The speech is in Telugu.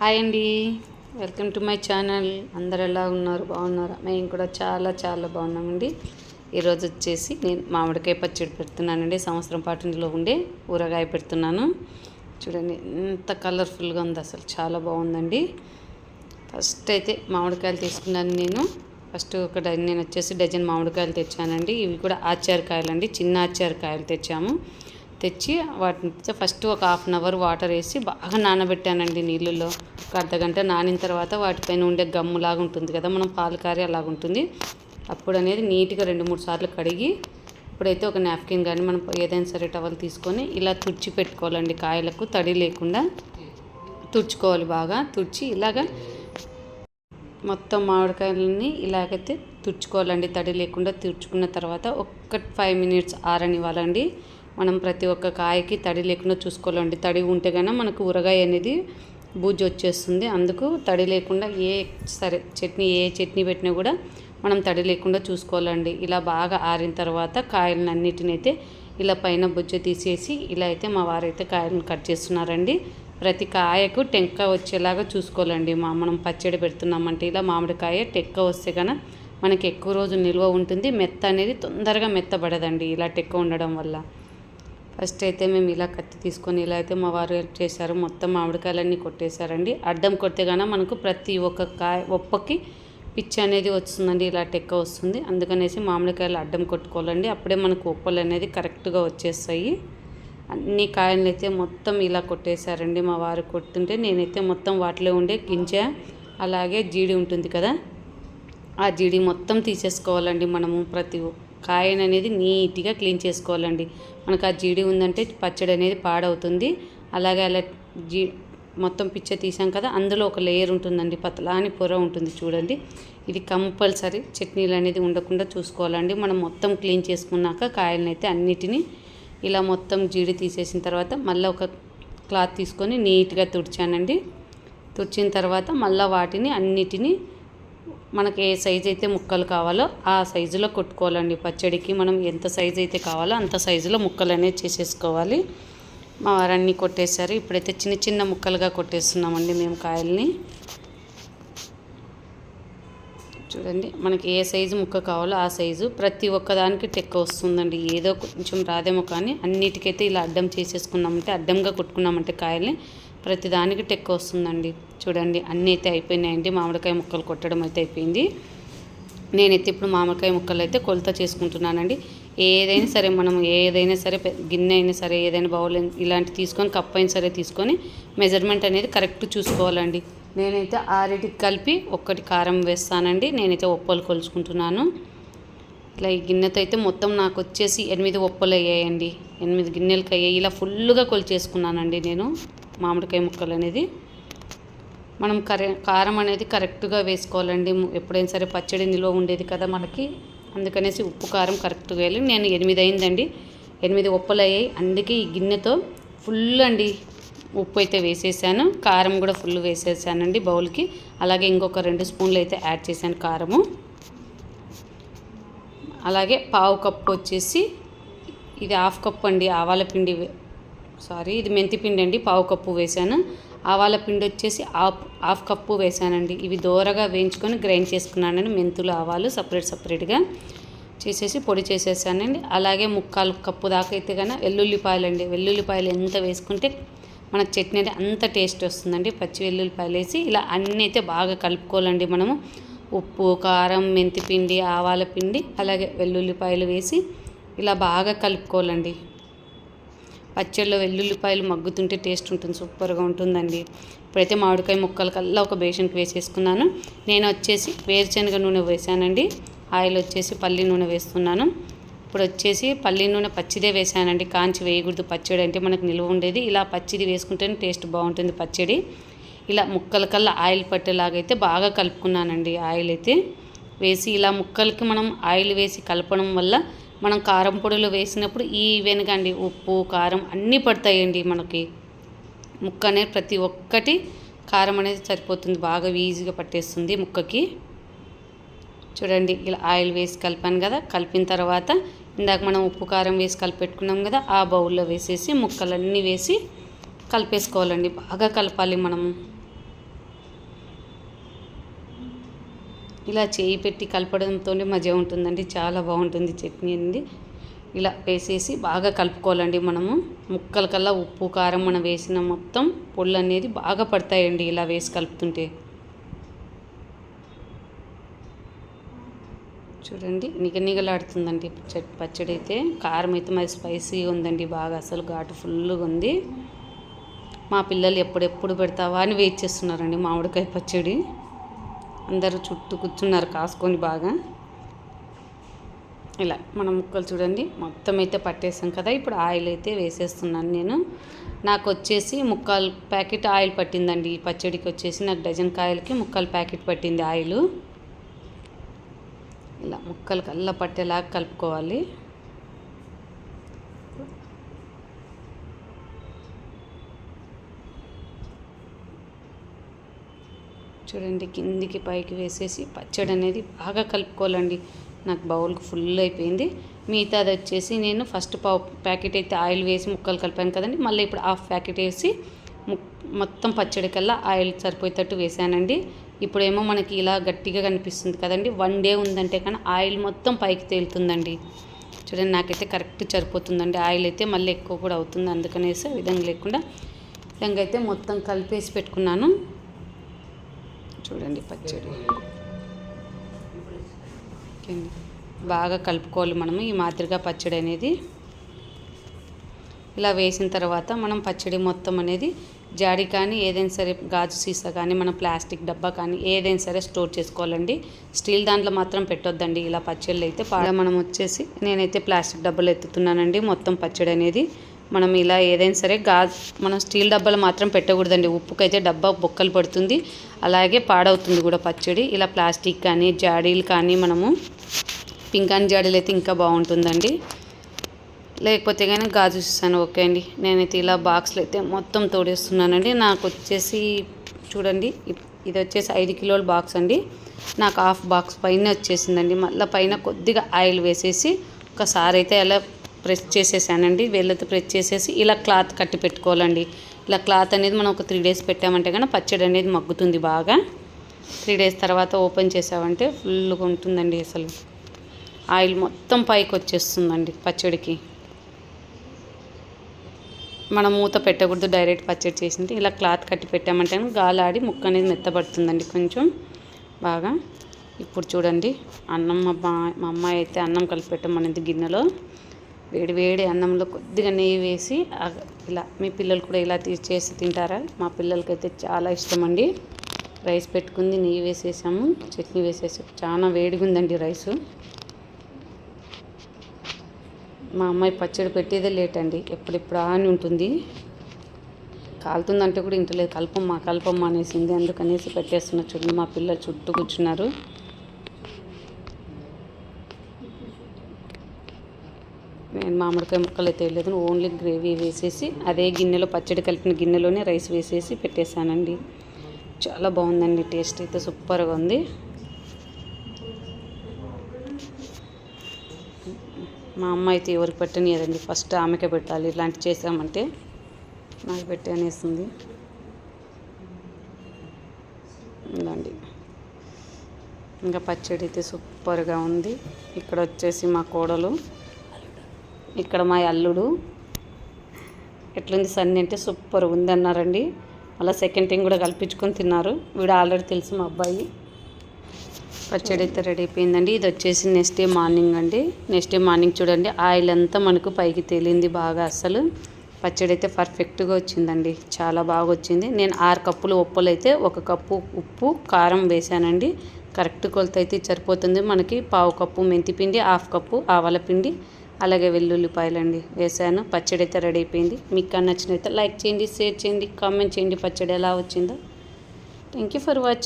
హాయ్ అండి. Welcome to my channel. అందరు ఎలా ఉన్నారు? బాగున్నారా? మేము కూడా చాలా చాలా బాగున్నామండి. ఈరోజు వచ్చేసి నేను మామిడికాయ పచ్చడి పెడుతున్నానండి. సంవత్సరం పాటు ఇందులో ఉండే ఊరగాయ పెడుతున్నాను. చూడండి ఎంత కలర్ఫుల్గా ఉంది అసలు. చాలా బాగుందండి. ఫస్ట్ అయితే మామిడికాయలు తీసుకున్నాను నేను. ఫస్ట్ ఒక డ- నేను వచ్చేసి డజన్ మామిడికాయలు తెచ్చానండి. ఇవి కూడా ఆచారకాయలు అండి చిన్న ఆచారకాయలు తెచ్చాము. తెచ్చి వాటిని ఫస్ట్ ఒక హాఫ్ అన్ అవర్ వాటర్ వేసి బాగా నానబెట్టానండి నీళ్ళల్లో. ఒక అర్ధగంట నానిన తర్వాత వాటిపైన ఉండే గమ్ములాగా ఉంటుంది కదా మనం పాలు కారి అలాగ ఉంటుంది. అప్పుడు అనేది నీట్గా రెండు మూడు సార్లు కడిగి ఇప్పుడైతే ఒక నాప్కిన్ కానీ మనం ఏదైనా సరే టవల్ తీసుకొని ఇలా తుడిచి పెట్టుకోవాలండి. కాయలకు తడి లేకుండా తుడుచుకోవాలి బాగా. తుడిచి ఇలాగా మొత్తం మామిడికాయలని ఇలాగైతే తుడుచుకోవాలండి. తడి లేకుండా తుడుచుకున్న తర్వాత ఒక్క ఫైవ్ మినిట్స్ ఆరనివ్వాలండి. మనం ప్రతి ఒక్క కాయకి తడి లేకుండా చూసుకోవాలండి. తడి ఉంటే కనుక మనకు ఊరగాయ అనేది బూజు వచ్చేస్తుంది. అందుకు తడి లేకుండా ఏ సరే చట్నీ ఏ చట్నీ పెట్టినా కూడా మనం తడి లేకుండా చూసుకోవాలండి. ఇలా బాగా ఆరిన తర్వాత కాయలను అన్నిటిని అయితే ఇలా పైన బుజ్జ తీసేసి ఇలా అయితే మా వారైతే కాయలను కట్ చేస్తున్నారండి. ప్రతి కాయకు టెంక వచ్చేలాగా చూసుకోవాలండి. మా మనం పచ్చడి పెడుతున్నామంటే ఇలా మామిడికాయ టెక్క వస్తే కనుక మనకి ఎక్కువ రోజులు నిల్వ ఉంటుంది. మెత్త అనేది తొందరగా మెత్తబడదండి. ఇలా టెక్క ఉండడం వల్ల. ఫస్ట్ అయితే మేము ఇలా కత్తి తీసుకొని ఇలా అయితే మా వారు హెల్ప్ చేశారు. మొత్తం మామిడికాయలన్నీ కొట్టేశారండి. అడ్డం కొడితే కానీ మనకు ప్రతి ఒక్క కాయ ఒప్పకి పిచ్చి అనేది వస్తుందండి. ఇలా టెక్క వస్తుంది. అందుకనేసి మామిడికాయలు అడ్డం కొట్టుకోవాలండి. అప్పుడే మనకు ఉప్పలు అనేది కరెక్ట్గా వచ్చేస్తాయి. అన్ని కాయలు అయితే మొత్తం ఇలా కొట్టేశారండి మా వారు కొట్టుంటే నేనైతే మొత్తం వాటిలో ఉండే గింజ అలాగే జీడి ఉంటుంది కదా ఆ జీడి మొత్తం తీసేసుకోవాలండి మనము ప్రతి కాయను అనేది నీట్గా క్లీన్ చేసుకోవాలండి. మనకు ఆ జీడి ఉందంటే పచ్చడి అనేది పాడవుతుంది. అలాగే అలా జీ మొత్తం పిచ్చ తీసాం కదా అందులో ఒక లేయర్ ఉంటుందండి పతలాని పొర ఉంటుంది చూడండి. ఇది కంపల్సరీ చట్నీలు అనేది ఉండకుండా చూసుకోవాలండి. మనం మొత్తం క్లీన్ చేసుకున్నాక కాయలను అయితే అన్నిటినీ ఇలా మొత్తం జీడి తీసేసిన తర్వాత మళ్ళీ ఒక క్లాత్ తీసుకొని నీట్గా తుడిచానండి. తుడిచిన తర్వాత మళ్ళీ వాటిని అన్నిటినీ మనకి ఏ సైజు అయితే ముక్కలు కావాలో ఆ సైజులో కొట్టుకోవాలండి. పచ్చడికి మనం ఎంత సైజు అయితే కావాలో అంత సైజులో ముక్కలు అనేది చేసేసుకోవాలి. మా వారన్నీ కొట్టేశారు. ఇప్పుడైతే చిన్న చిన్న ముక్కలుగా కొట్టేస్తున్నామండి మేము కాయల్ని. చూడండి మనకి ఏ సైజు ముక్క కావాలో ఆ సైజు ప్రతి ఒక్కదానికి టెక్క వస్తుందండి. ఏదో కొంచెం రాదేమో కానీ అన్నిటికైతే ఇలా అడ్డం చేసేసుకున్నామంటే అడ్డంగా కొట్టుకున్నామంటే కాయల్ని ప్రతిదానికి టెక్ వస్తుందండి. చూడండి అన్నీ అయితే అయిపోయినాయండి. మామిడికాయ ముక్కలు కొట్టడం అయితే అయిపోయింది. నేనైతే ఇప్పుడు మామిడికాయ ముక్కలు అయితే కొలత చేసుకుంటున్నానండి. ఏదైనా సరే మనం ఏదైనా సరే గిన్నె అయినా సరే ఏదైనా బౌల్ ఇలాంటివి ఇలాంటి తీసుకొని కప్ అయినా సరే తీసుకొని మెజర్మెంట్ అనేది కరెక్ట్ చూసుకోవాలండి. నేనైతే ఆరిటికి కలిపి ఒక్కటి కారం వేస్తానండి. నేనైతే ఒప్పలు కొలుచుకుంటున్నాను. ఇలా ఈ గిన్నెతో అయితే మొత్తం నాకు వచ్చేసి ఎనిమిది ఒప్పలు అయ్యాయండి. ఎనిమిది గిన్నెలకి అయ్యాయి. ఇలా ఫుల్గా కొలిచేసుకున్నానండి నేను. మామిడికాయ ముక్కలు అనేది మనం కరె కారం అనేది కరెక్ట్గా వేసుకోవాలండి. ఎప్పుడైనా సరే పచ్చడి నిల్వ ఉండేది కదా మనకి. అందుకనేసి ఉప్పు కారం కరెక్ట్గా వేయాలి. నేను ఎనిమిది అయిందండి. ఎనిమిది ఉప్పులు అయ్యాయి. అందుకే ఈ గిన్నెతో ఫుల్ అండి ఉప్పు అయితే వేసేసాను. కారం కూడా ఫుల్ వేసేసానండి బౌల్కి. అలాగే ఇంకొక రెండు స్పూన్లు అయితే యాడ్ చేశాను కారము. అలాగే పావు కప్పు వచ్చేసి ఇది హాఫ్ కప్ అండి ఆవాల పిండి సారీ ఇది మెంతి పిండి అండి పావు కప్పు వేసాను ఆవాల పిండి వచ్చేసి హాఫ్ హాఫ్ కప్పు వేసానండి ఇవి దోరగా వేయించుకొని గ్రైండ్ చేసుకున్నానండి మెంతులు ఆవాలు సపరేట్ సపరేట్గా చేసేసి పొడి చేసేసానండి. అలాగే ముక్కాలు కప్పు దాకా అయితే కానీ వెల్లుల్లిపాయలు అండి వెల్లుల్లిపాయలు ఎంత వేసుకుంటే మనకు చట్నీ అయితే అంత టేస్ట్ వస్తుందండి. పచ్చి వెల్లుల్లిపాయలు వేసి ఇలా అన్నీ అయితే బాగా కలుపుకోవాలండి మనము. ఉప్పు కారం మెంతిపిండి ఆవాల పిండి అలాగే వెల్లుల్లిపాయలు వేసి ఇలా బాగా కలుపుకోవాలండి. పచ్చళ్ళలో వెల్లుల్లిపాయలు మగ్గుతుంటే టేస్ట్ ఉంటుంది సూపర్గా ఉంటుందండి. ఇప్పుడైతే మామిడికాయ ముక్కలు కల్లా ఒక బేషన్కి వేసేసుకున్నాను. నేను వచ్చేసి వేరుశనగ నూనె వేసానండి. ఆయిల్ వచ్చేసి పల్లి నూనె వేస్తున్నాను. ఇప్పుడు వచ్చేసి పల్లి నూనె పచ్చిదే వేసానండి. కాంచి వేయకూడదు పచ్చడి అంటే మనకు నిల్వ ఉండేది. ఇలా పచ్చిది వేసుకుంటేనే టేస్ట్ బాగుంటుంది పచ్చడి. ఇలా ముక్కలు కల్లా ఆయిల్ పట్టేలాగైతే బాగా కలుపుకున్నానండి ఆయిల్ అయితే. వేసి ఇలా ముక్కలకి మనం ఆయిల్ వేసి కలపడం వల్ల మనం కారం పొడులు వేసినప్పుడు ఈ వెనకండి ఉప్పు కారం అన్నీ పడతాయండి మనకి. ముక్క అనేది ప్రతి ఒక్కటి కారం అనేది సరిపోతుంది. బాగా ఈజీగా పట్టేస్తుంది ముక్కకి. చూడండి ఇలా ఆయిల్ వేసి కలిపాను కదా. కలిపిన తర్వాత ఇందాక మనం ఉప్పు కారం వేసి కలిపెట్టుకున్నాం కదా ఆ బౌల్లో వేసేసి ముక్కలన్నీ వేసి కలిపేసుకోవాలండి. బాగా కలపాలి మనం. ఇలా చేయి పెట్టి కలపడంతోనే మజా ఉంటుందండి. చాలా బాగుంటుంది చట్నీ అండి. ఇలా వేసేసి బాగా కలుపుకోవాలండి మనము. ముక్కల కల్లా ఉప్పు కారం మనం వేసిన మొత్తం పొళ్ళు అనేది బాగా పడతాయండి ఇలా వేసి కలుపుతుంటే. చూడండి నిగనిగలాడుతుందండి పచ్చడి అయితే. కారం అయితే మరి స్పైసీగా ఉందండి బాగా అసలు ఘాటు ఫుల్గా ఉంది. మా పిల్లలు ఎప్పుడెప్పుడు పెడతావా అని వెయిట్ చేస్తున్నారండి మామిడికాయ పచ్చడి. అందరూ చుట్టూ కూర్చున్నారు కాసుకొని బాగా. ఇలా మన ముక్కలు చూడండి మొత్తం అయితే పట్టేసాం కదా. ఇప్పుడు ఆయిల్ అయితే వేసేస్తున్నాను నేను. నాకు వచ్చేసి ముక్కలు ప్యాకెట్ ఆయిల్ పట్టిందండి. ఈ పచ్చడికి వచ్చేసి నాకు డజన్ కాయలకి ముక్కలు ప్యాకెట్ పట్టింది ఆయిల్. ఇలా ముక్కలు కల్లా పట్టేలాగా కలుపుకోవాలి. చూడండి కిందికి పైకి వేసేసి పచ్చడి అనేది బాగా కలుపుకోవాలండి. నాకు బౌల్కి ఫుల్ అయిపోయింది. మిగతా అది వచ్చేసి నేను ఫస్ట్ పావు ప్యాకెట్ అయితే ఆయిల్ వేసి ముక్కలు కలిపాను కదండి. మళ్ళీ ఇప్పుడు హాఫ్ ప్యాకెట్ వేసి మొత్తం పచ్చడి కల్లా ఆయిల్ సరిపోయేటట్టు వేసానండి. ఇప్పుడేమో మనకి ఇలా గట్టిగా కనిపిస్తుంది కదండి. వన్ డే ఉందంటే కానీ ఆయిల్ మొత్తం పైకి తేలుతుందండి. చూడండి నాకైతే కరెక్ట్ సరిపోతుందండి. ఆయిల్ అయితే మళ్ళీ ఎక్కువ కూడా అవుతుంది. అందుకనేసి విధంగా లేకుండా విధంగా అయితే మొత్తం కలిపేసి పెట్టుకున్నాను. చూడండి పచ్చడి. బాగా కలుపుకోవాలి మనము ఈ మాదిరిగా పచ్చడి అనేది. ఇలా వేసిన తర్వాత మనం పచ్చడి మొత్తం అనేది జాడి కానీ ఏదైనా సరే గాజు సీసా కానీ మనం ప్లాస్టిక్ డబ్బా కానీ ఏదైనా సరే స్టోర్ చేసుకోవాలండి. స్టీల్ దాంట్లో మాత్రం పెట్టొద్దండి. ఇలా పచ్చళ్ళు అయితే పాడ మనం వచ్చేసి నేనైతే ప్లాస్టిక్ డబ్బాలు ఎత్తుతున్నానండి మొత్తం పచ్చడి అనేది. మనం ఇలా ఏదైనా సరే గాజు మనం స్టీల్ డబ్బాలు మాత్రం పెట్టకూడదండి. ఉప్పుకైతే డబ్బా బొక్కలు పడుతుంది. అలాగే పాడవుతుంది కూడా పచ్చడి. ఇలా ప్లాస్టిక్ కానీ జాడీలు కానీ మనము పింకాన్ జాడీలు అయితే ఇంకా బాగుంటుందండి. లేకపోతే కానీ గాజు ఇస్తాను ఓకే అండి. నేనైతే ఇలా బాక్స్లు అయితే మొత్తం తోడేస్తున్నానండి. నాకు వచ్చేసి చూడండి ఇది వచ్చేసి ఐదు కిలోల బాక్స్ అండి. నాకు హాఫ్ బాక్స్ పైన వచ్చేసిందండి. మళ్ళీ పైన కొద్దిగా ఆయిల్ వేసేసి ఒకసారి అయితే అలా ప్రెస్ చేసేసానండి. వేళ్ళతో ప్రెస్ చేసేసి ఇలా క్లాత్ కట్టి పెట్టుకోవాలండి. ఇలా క్లాత్ అనేది మనం ఒక త్రీ డేస్ పెట్టామంటే కానీ పచ్చడి అనేది మగ్గుతుంది బాగా. త్రీ డేస్ తర్వాత ఓపెన్ చేసామంటే ఫుల్గా ఉంటుందండి అసలు. ఆయిల్ మొత్తం పైకి వచ్చేస్తుందండి పచ్చడికి. మనం మూత పెట్టకూడదు డైరెక్ట్ పచ్చడి చేసింది. ఇలా క్లాత్ కట్టి పెట్టామంటే గాలాడి ముక్క అనేది మెత్తబడుతుందండి కొంచెం బాగా. ఇప్పుడు చూడండి అన్నం మా మా అమ్మాయి అయితే అన్నం కలిపి పెట్టమనేది గిన్నెలో. వేడి వేడి అన్నంలో కొద్దిగా నెయ్యి వేసి ఇలా మీ పిల్లలు కూడా ఇలా చేసి తింటారా? మా పిల్లలకైతే చాలా ఇష్టం అండి రైస్ పెట్టుకుంది నెయ్యి వేసేసాము చట్నీ వేసేసాము చాలా వేడిగా ఉందండి రైసు. మా అమ్మాయి పచ్చడి పెట్టేదే లేట్ అండి ఎప్పుడెప్పుడు అని ఉంటుంది. కాలుతుందంటే కూడా ఇంటలేదు కల్పమ్మ కల్పమ్మ అనేసింది అందుకనేసి పెట్టేస్తున్న. చూడండి మా పిల్లలు చుట్టూ కూర్చున్నారు. నేను మామిడికాయ ముక్కలు అయితే వేయలేదు. ఓన్లీ గ్రేవీ వేసేసి అదే గిన్నెలో పచ్చడి కలిపిన గిన్నెలోనే రైస్ వేసేసి పెట్టేశానండి. చాలా బాగుందండి టేస్ట్ అయితే సూపర్గా ఉంది. మా అమ్మ అయితే ఎవరికి పెట్టనియదండి ఫస్ట్ ఆమెకే పెట్టాలి. ఇలాంటి చేసామంటే నాకు పెట్టి అనేస్తుంది ఉందండి ఇంకా పచ్చడి అయితే సూపర్గా ఉంది. ఇక్కడ వచ్చేసి మా కోడలు. ఇక్కడ మా అల్లుడు. ఎట్లుంది సన్ని అంటే సూపర్ ఉంది అన్నారండి అలా సెకండ్ టైం కూడా కల్పించుకొని తిన్నారు. వీడు ఆల్రెడీ తెలుసు మా అబ్బాయి. పచ్చడి అయితే రెడీ అయిపోయిందండి. ఇది వచ్చేసి నెక్స్ట్ డే మార్నింగ్ అండి. నెక్స్ట్ డే మార్నింగ్ చూడండి ఆయిల్ అంతా మనకు పైకి తేలింది బాగా అసలు పచ్చడి అయితే పర్ఫెక్ట్గా వచ్చిందండి. చాలా బాగా వచ్చింది. నేను ఆరు కప్పులు ఉప్పులు అయితే ఒక కప్పు ఉప్పు కారం వేసానండి కరెక్ట్ కొలత అయితే సరిపోతుంది. మనకి పావు కప్పు మెంతిపిండి హాఫ్ కప్పు ఆవల పిండి అలాగే వెల్లుల్లిపాయలండి వేసాను. పచ్చడి అయితే రెడీ అయిపోయింది. మీకు నచ్చినైతే లైక్ చేయండి షేర్ చేయండి కామెంట్ చేయండి పచ్చడి ఎలా వచ్చిందో. Thank you for watching